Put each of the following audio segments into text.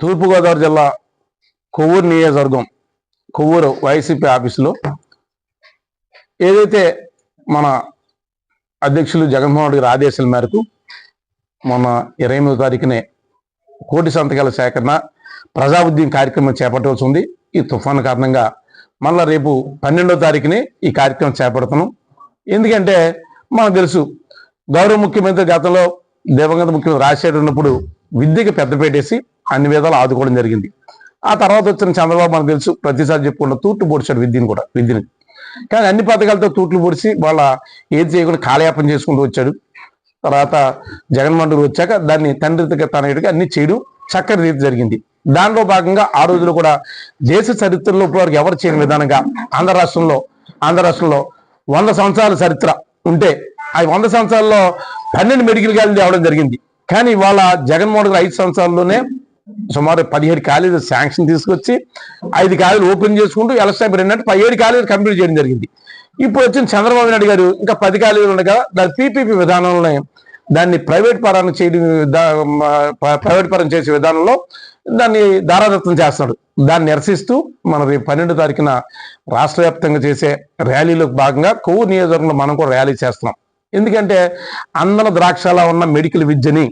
తూర్పుగోదావరి జిల్లా కొవ్వూరు నియోజకవర్గం కొవ్వూరు వైసీపీ ఆఫీసులో ఏదైతే మన అధ్యక్షులు జగన్మోహన్ రెడ్డి గారి ఆదేశాల మేరకు మొన్న ఇరవై ఎనిమిదో తారీఖునే కోటి సంతకాల సేకరణ ప్రజా ఉద్యమం కార్యక్రమం చేపట్టవలసి ఉంది. ఈ తుఫాను కారణంగా మళ్ళా రేపు పన్నెండో తారీఖునే ఈ కార్యక్రమం చేపడతాను. ఎందుకంటే మనకు తెలుసు గౌరవ ముఖ్యమంత్రి గతంలో దివంగత ముఖ్యమంత్రి రాజశేఖర్ ఉన్నప్పుడు విద్యకి పెద్దపేటేసి అన్ని విధాలు ఆదుకోవడం జరిగింది. ఆ తర్వాత వచ్చిన చంద్రబాబు మనకు తెలుసు ప్రతిసారి చెప్పుకుంటూ తూట్లు పొడిచాడు విద్యను కూడా విద్యని. కానీ అన్ని పథకాలతో తూట్లు పొడిచి వాళ్ళ ఏది చేయకుండా కాలయాపన చేసుకుంటూ వచ్చాడు. తర్వాత జగన్మోహన్ రెడ్డి వచ్చాక దాన్ని తండ్రి తనయుడిగా అన్ని చేయడం చక్కటి రీతి జరిగింది. దానిలో భాగంగా ఆ రోజులు కూడా దేశ చరిత్రలో ఇప్పటివరకు ఎవరు చేయని విధానంగా ఆంధ్ర రాష్ట్రంలో ఆంధ్ర రాష్ట్రంలో వంద సంవత్సరాల చరిత్ర ఉంటే ఆ వంద సంవత్సరాల్లో పన్నెండు మెడికల్ కాలేజీలు తేవడం జరిగింది. కానీ వాళ్ళ జగన్మోహన్ రెడ్డి ఐదు సంవత్సరాల్లోనే సుమారు పదిహేడు కాలేజీలు శాంక్షన్ తీసుకొచ్చి ఐదు కాలేజీలు ఓపెన్ చేసుకుంటూ ఎలక్షన్ రెండంటే పదిహేడు కాలేజీలు కంప్లీట్ చేయడం జరిగింది. ఇప్పుడు వచ్చిన చంద్రబాబు నాయుడు గారు ఇంకా పది కాలేజీలు ఉండగా దాని పీపీపీ విధానంలో దాన్ని ప్రైవేట్ పరాన్ని చేయడం ప్రైవేట్ పరం చేసే విధానంలో దాన్ని దారాదత్తం చేస్తున్నాడు దాన్ని నిరసిస్తూ మన రేపు పన్నెండు తారీఖున రాష్ట్ర వ్యాప్తంగా చేసే ర్యాలీలో భాగంగా కొవ్వు నియోజకవర్గంలో మనం కూడా ర్యాలీ చేస్తున్నాం. ఎందుకంటే అందన ద్రాక్షలా ఉన్న మెడికల్ విద్యని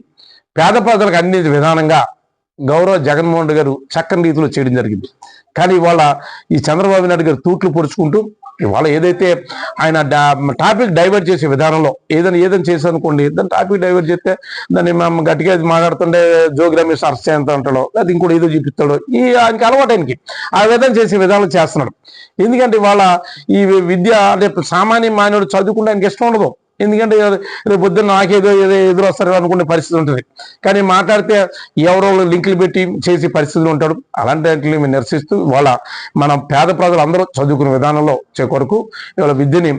పేద ప్రజలకు అందించే విధానంగా గౌరవ జగన్మోహన్ రెడ్డి గారు చక్కని రీతిలో చేయడం జరిగింది. కానీ ఇవాళ ఈ చంద్రబాబు నాయుడు గారు తూట్లు పొడుచుకుంటూ ఇవాళ ఏదైతే ఆయన టాపిక్ డైవర్ట్ చేసే విధానంలో ఏదైనా ఏదైనా చేశాను అనుకోండి దాని టాపిక్ డైవర్ట్ చేస్తే దాన్ని మేము గట్టిగా మాట్లాడుతుంటే జోగి రమేష్ అరెస్ట్ చేయంత అంటాడో అది ఇంకోటి ఏదో చూపిస్తాడో ఈ ఆయనకి అలవాటు ఆయనకి. ఆ విధంగా చేసే విధానం చేస్తున్నాడు. ఎందుకంటే ఇవాళ ఈ విద్య అంటే సామాన్య మానవుడు చదువుకుంటే ఆయనకి ఇష్టం ఉండదు. ఎందుకంటే రేపు పొద్దున్న నాకేదో ఏదో ఎదురు వస్తారు అనుకునే పరిస్థితి ఉంటుంది. కానీ మాట్లాడితే ఎవరో లింకులు పెట్టి చేసే పరిస్థితులు ఉంటాడు. అలాంటి వాటిని మేము నిరసిస్తూ ఇవాళ మన పేద ప్రజలు అందరూ చదువుకునే విధానంలో కొరకు ఇవాళ విద్యని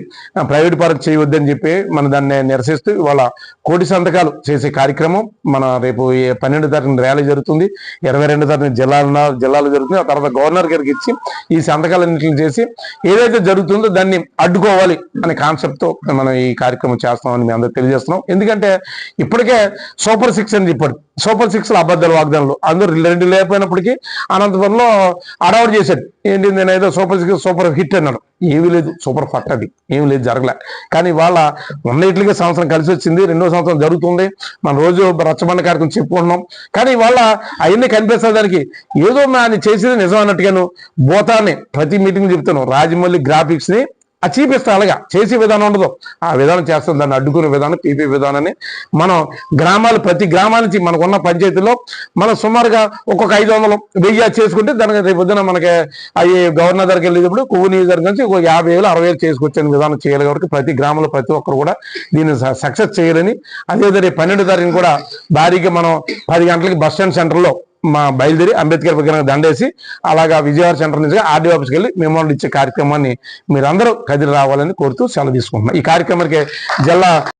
ప్రైవేట్ పరం చేయవద్దని చెప్పి మన దాన్ని నిరసిస్తూ ఇవాళ కోటి సంతకాలు చేసే కార్యక్రమం మన రేపు పన్నెండు తారీఖున ర్యాలీ జరుగుతుంది. ఇరవై రెండు తారీఖున జిల్లాలో జిల్లాలో జరుగుతుంది ఆ తర్వాత గవర్నర్ గారికి ఇచ్చి ఈ సంతకాలన్నింటిని చేసి ఏదైతే జరుగుతుందో దాన్ని అడ్డుకోవాలి అనే కాన్సెప్ట్తో మనం ఈ కార్యక్రమం చేస్తామని మేము అందరూ తెలియజేస్తున్నాం. ఎందుకంటే ఇప్పటికే సూపర్ సిక్స్ అని చెప్పాడు. సూపర్ సిక్స్లో అబద్ధాలు వాగ్దానాలు అందరూ రెండు లేకపోయినప్పటికీ అనంతపురంలో అడవాడు చేశాడు. ఏంటి నేను ఏదో సూపర్ సిక్స్ సూపర్ హిట్ అన్నాడు. ఏమీ లేదు సూపర్ ఫట్ అది. ఏమీ లేదు జరగలే. కానీ వాళ్ళ ఉన్నట్లుగా సంవత్సరం కలిసి వచ్చింది రెండో సంవత్సరం జరుగుతుంది. మన రోజు రచ్చబండ కార్యక్రమం చెప్పుకుంటున్నాం. కానీ వాళ్ళ అవన్నీ కనిపిస్తుంది దానికి ఏదో ఆయన చేసేది నిజం అన్నట్టుగాను భూతాన్ని ప్రతి మీటింగ్ చెప్తాను రాజమౌళి గ్రాఫిక్స్ని ఆ చూపిస్తా అలాగా చేసే విధానం ఉండదు. ఆ విధానం చేస్తాం దాన్ని అడ్డుకునే విధానం పీపీ విధానాన్ని. మనం గ్రామాలు ప్రతి గ్రామాల నుంచి మనకున్న పంచాయతీలో మనం సుమారుగా ఒక్కొక్క ఐదు వందలు వెయ్యి చేసుకుంటే దానికి రేపు పొద్దున మనకి అవి గవర్నర్ దగ్గరికి వెళ్ళేటప్పుడు కొవ్వు నియోజకవర్గం నుంచి ఒక యాభై వేలు అరవై వేలు చేసుకొచ్చే విధానం చేయాలి కాబట్టి ప్రతి గ్రామంలో ప్రతి ఒక్కరు కూడా దీన్ని సక్సెస్ చేయాలని. అదేవిధంగా రేపు పన్నెండు తారీఖున కూడా భారీగా మనం పది గంటలకి బస్ స్టాండ్ సెంటర్లో మా బయలుదేరి అంబేద్కర్ విగ్రహం దండేసి అలాగా విజయవాడ సెంటర్ నుంచి ఆర్డీ ఆఫీస్కి వెళ్ళి మెమోరియల్ ఇచ్చే కార్యక్రమాన్ని మీరందరూ కదిలి రావాలని కోరుతూ సెలవు తీసుకుంటున్నాం. ఈ కార్యక్రమానికి జిల్లా